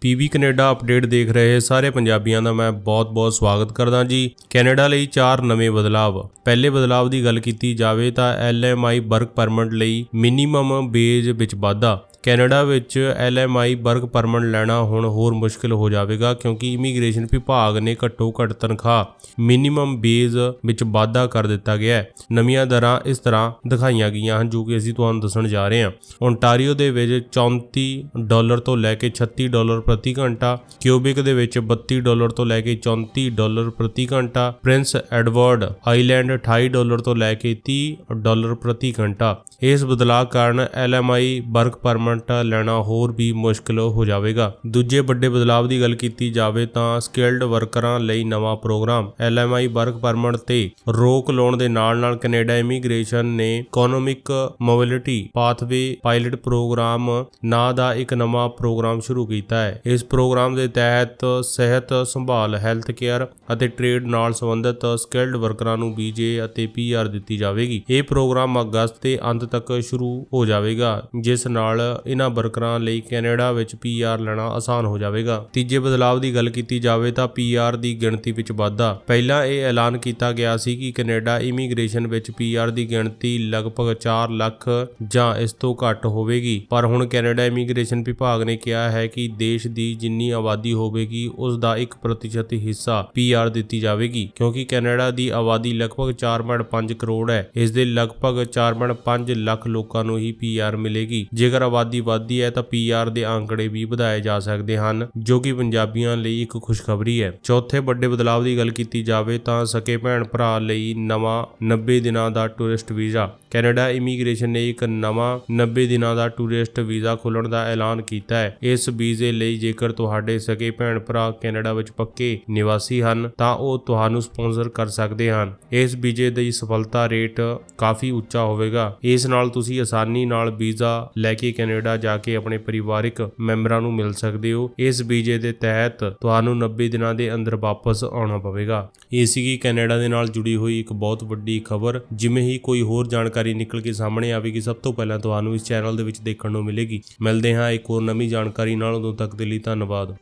PB Canada update ਦੇਖ ਰਹੇ ਸਾਰੇ ਪੰਜਾਬੀਆਂ ਦਾ ਮੈਂ ਬਹੁਤ-ਬਹੁਤ ਸਵਾਗਤ ਕਰਦਾ ਜੀ। ਕੈਨੇਡਾ ਲਈ ਚਾਰ ਨਵੇਂ ਬਦਲਾਵ। ਪਹਿਲੇ ਬਦਲਾਵ ਦੀ ਗੱਲ ਕੀਤੀ ਜਾਵੇ ਤਾਂ ਐਲਐਮਆਈ ਵਰਕ ਪਰਮਿਟ ਲਈ ਮਿਨੀਮਮ ਬੇਜ ਵਿੱਚ ਵਾਧਾ। ਕੈਨੇਡਾ ਵਿੱਚ ਐਲਐਮਆਈ ਵਰਕ ਪਰਮਿਟ ਲੈਣਾ ਹੁਣ ਹੋਰ ਮੁਸ਼ਕਲ ਹੋ ਜਾਵੇਗਾ ਕਿਉਂਕਿ ਇਮੀਗ੍ਰੇਸ਼ਨ ਵਿਭਾਗ ਨੇ ਘੱਟੋ ਘੱਟ ਤਨਖਾਹ ਮਿਨੀਮਮ ਬੇਸ ਵਿੱਚ ਵਾਧਾ ਕਰ ਦਿੱਤਾ ਗਿਆ ਹੈ। ਨਵੀਆਂ ਦਰਾਂ ਇਸ ਤਰ੍ਹਾਂ ਦਿਖਾਈਆਂ ਗਈਆਂ ਹਨ ਜੋ ਕਿ ਅਸੀਂ ਤੁਹਾਨੂੰ ਦੱਸਣ ਜਾ ਰਹੇ ਹਾਂ। ਓਨਟਾਰੀਓ ਦੇ ਵਿੱਚ 34 ਡਾਲਰ ਤੋਂ ਲੈ ਕੇ 36 ਡਾਲਰ ਪ੍ਰਤੀ ਘੰਟਾ, ਕਿਊਬਿਕ ਦੇ ਵਿੱਚ 32 ਡਾਲਰ ਤੋਂ ਲੈ ਕੇ 34 ਡਾਲਰ ਪ੍ਰਤੀ ਘੰਟਾ, ਪ੍ਰਿੰਸ ਐਡਵਰਡ ਆਈਲੈਂਡ 28 ਡਾਲਰ ਤੋਂ ਲੈ ਕੇ 30 ਡਾਲਰ ਪ੍ਰਤੀ ਘੰਟਾ। ਇਸ ਬਦਲਾਅ ਕਾਰਨ ਐਲਐਮਆਈ ਵਰਕ ਪਰਮਿਟ ਲੈਣਾ ਹੋਰ ਵੀ ਮੁਸ਼ਕਲ ਹੋ ਜਾਵੇਗਾ। ਦੂਜੇ ਵੱਡੇ ਬਦਲਾਅ ਦੀ ਗੱਲ ਕੀਤੀ ਜਾਵੇ ਤਾਂ ਸਕਿਲਡ ਵਰਕਰਾਂ ਲਈ ਨਵਾਂ ਪ੍ਰੋਗਰਾਮ ਐਲਐਮਆਈ ਵਰਕ ਪਰਮਿਟ ਤੇ ਰੋਕ ਲਾਉਣ ਦੇ ਨਾਲ-ਨਾਲ ਕੈਨੇਡਾ ਇਮੀਗ੍ਰੇਸ਼ਨ ਨੇ economic mobility pathway pilot program ਨਾਂ ਦਾ ਇੱਕ ਨਵਾਂ ਪ੍ਰੋਗਰਾਮ ਸ਼ੁਰੂ ਕੀਤਾ ਹੈ। ਇਸ ਪ੍ਰੋਗਰਾਮ ਦੇ ਤਹਿਤ ਸਿਹਤ ਸੰਭਾਲ, ਹੈਲਥ ਕੇਅਰ ਅਤੇ ਟ੍ਰੇਡ ਨਾਲ ਸੰਬੰਧਿਤ ਸਕਿਲਡ ਵਰਕਰਾਂ ਨੂੰ ਬੀਜੇ ਅਤੇ ਪੀਆਰ ਦਿੱਤੀ ਜਾਵੇਗੀ। ਇਹ ਪ੍ਰੋਗਰਾਮ ਅਗਸਤ ਦੇ ਅੰਤ ਤੱਕ ਸ਼ੁਰੂ ਹੋ ਜਾਵੇਗਾ, ਜਿਸ ਨਾਲ ਇਹਨਾਂ ਵਰਕਰਾਂ ਲਈ ਕੈਨੇਡਾ ਵਿੱਚ ਪੀਆਰ ਲੈਣਾ ਆਸਾਨ ਹੋ ਜਾਵੇਗਾ। ਤੀਜੇ ਬਦਲਾਅ ਦੀ ਗੱਲ ਕੀਤੀ ਜਾਵੇ ਤਾਂ ਪੀਆਰ ਦੀ ਗਿਣਤੀ ਵਿੱਚ ਵਾਧਾ। ਪਹਿਲਾਂ ਇਹ ਐਲਾਨ ਕੀਤਾ ਗਿਆ ਸੀ ਕਿ ਕੈਨੇਡਾ ਇਮੀਗ੍ਰੇਸ਼ਨ ਵਿੱਚ ਪੀਆਰ ਦੀ ਗਿਣਤੀ ਲਗਭਗ 4 ਲੱਖ ਜਾਂ ਇਸ ਤੋਂ ਘੱਟ ਹੋਵੇਗੀ। ਪਰ ਹੁਣ ਕੈਨੇਡਾ ਇਮੀਗ੍ਰੇਸ਼ਨ ਵਿਭਾਗ ਨੇ ਕਿਹਾ ਹੈ ਕਿ ਦੇਸ਼ ਦੀ ਜਿੰਨੀ ਆਬਾਦੀ ਹੋਵੇਗੀ, ਉਸ ਦਾ 1% ਹਿੱਸਾ ਪੀਆਰ ਦਿੱਤੀ ਜਾਵੇਗੀ, ਕਿਉਂਕਿ ਕੈਨੇਡਾ ਦੀ ਆਬਾਦੀ ਲਗਭਗ 4.5 ਕਰੋੜ ਹੈ। ਇਸ ਦੇ ਲਗਭਗ 4.5 ਲੱਖ ਲੋਕਾਂ ਨੂੰ ਹੀ ਪੀਆਰ ਮਿਲੇਗੀ। ਜੇਕਰ ਆਬਾਦੀ ਵਧਦੀ ਹੈ ਤਾਂ ਪੀਆਰ ਦੇ ਅੰਕੜੇ ਵੀ ਵਧਾਏ ਜਾ ਸਕਦੇ ਹਨ, ਜੋ ਕਿ ਪੰਜਾਬੀਆਂ ਲਈ ਇੱਕ ਖੁਸ਼ਖਬਰੀ ਹੈ। ਚੌਥੇ ਵੱਡੇ ਬਦਲਾਅ ਦੀ ਗੱਲ ਕੀਤੀ ਜਾਵੇ ਤਾਂ ਸਕੇ ਭੈਣ ਭਰਾ ਲਈ ਨਵਾਂ 90 ਦਿਨਾਂ ਦਾ ਟੂਰਿਸਟ ਵੀਜ਼ਾ। ਕੈਨੇਡਾ ਇਮੀਗ੍ਰੇਸ਼ਨ ਨੇ ਇੱਕ ਨਵਾਂ 90 ਦਿਨਾਂ ਦਾ ਟੂਰਿਸਟ ਵੀਜ਼ਾ ਖੋਲਣ ਦਾ ਐਲਾਨ ਕੀਤਾ ਹੈ। ਇਸ ਵੀਜ਼ੇ ਲਈ ਜੇਕਰ ਤੁਹਾਡੇ ਸਕੇ ਭੈਣ ਭਰਾ ਕੈਨੇਡਾ ਵਿੱਚ ਪੱਕੇ ਨਿਵਾਸੀ ਹਨ, ਤਾਂ ਉਹ ਤੁਹਾਨੂੰ ਸਪਾਂਸਰ ਕਰ ਸਕਦੇ ਹਨ। ਇਸ ਵੀਜ਼ੇ ਦੀ ਸਫਲਤਾ ਰੇਟ ਕਾਫੀ ਉੱਚਾ ਹੋਵੇਗਾ। ਇਸ ਨਾਲ ਤੁਸੀਂ ਆਸਾਨੀ ਨਾਲ ਵੀਜ਼ਾ ਲੈ ਕੇ ਕੈਨੇਡਾ ਕੈਨੇਡਾ ਜਾ ਕੇ ਆਪਣੇ ਪਰਿਵਾਰਕ ਮੈਂਬਰਾਂ ਨੂੰ ਮਿਲ ਸਕਦੇ ਹੋ, ਇਸ ਵੀਜ਼ੇ ਦੇ ਤਹਿਤ ਤੁਹਾਨੂੰ 90 ਦਿਨਾਂ ਦੇ ਅੰਦਰ ਵਾਪਸ ਆਉਣਾ ਪਵੇਗਾ। ਇਹ ਸੀਗੀ ਕੈਨੇਡਾ ਦੇ ਨਾਲ ਜੁੜੀ ਹੋਈ ਇੱਕ ਬਹੁਤ ਵੱਡੀ ਖਬਰ, ਜਿਵੇਂ ਹੀ ਕੋਈ ਹੋਰ ਜਾਣਕਾਰੀ ਨਿਕਲ ਕੇ ਸਾਹਮਣੇ ਆਵੇਗੀ, ਸਭ ਤੋਂ ਪਹਿਲਾਂ ਤੁਹਾਨੂੰ ਇਸ ਚੈਨਲ ਦੇ ਵਿੱਚ ਦੇਖਣ ਨੂੰ ਮਿਲੇਗੀ। ਮਿਲਦੇ ਹਾਂ ਇੱਕ ਹੋਰ ਨਵੀਂ ਜਾਣਕਾਰੀ ਨਾਲ, ਉਦੋਂ ਤੱਕ ਦੇ ਲਈ ਧੰਨਵਾਦ।